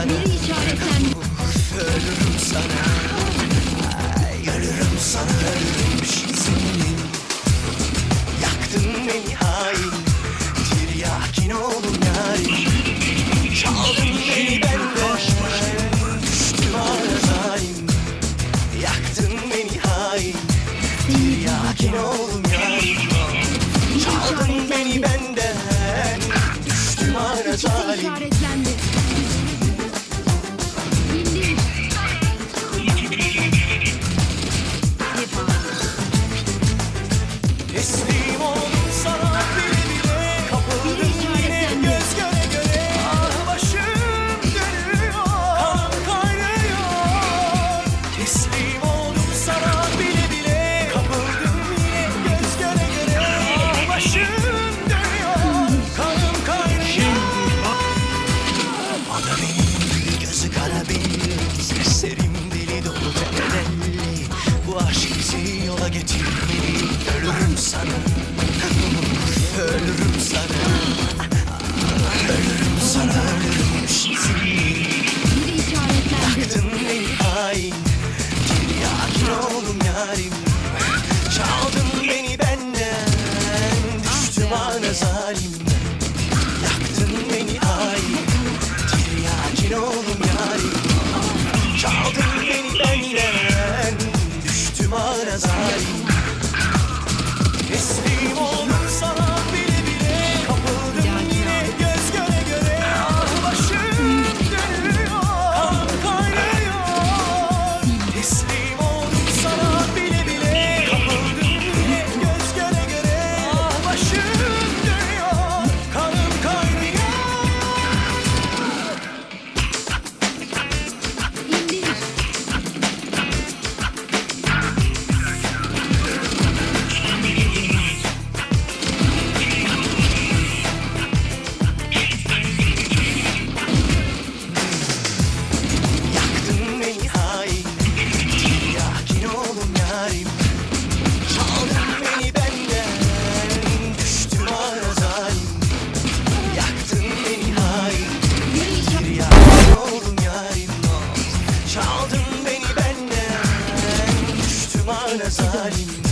sana Biri işaretlendi Ölürüm sana Ay, Ölürüm sana ölürüm senin Yaktın beni hain Tiryakin oğlum yarim Çaldın beni benden. Düştüm ağır Yaktın beni hain Tiryakin oğlum yarim Çaldın beni benden Düştüm ağır Benim gözü kara bir Seslerim deli dolu tepelelli Bu aşk bizi yola getirmeli Ölürüm sana Ölürüm sana Ölürüm sana ölürüm şimdi. Yaktın beni hain Tiryakin oldum yarim Çaldın beni benden Düştüm ana zalim beni benden Düştüm ara zalim Yaktın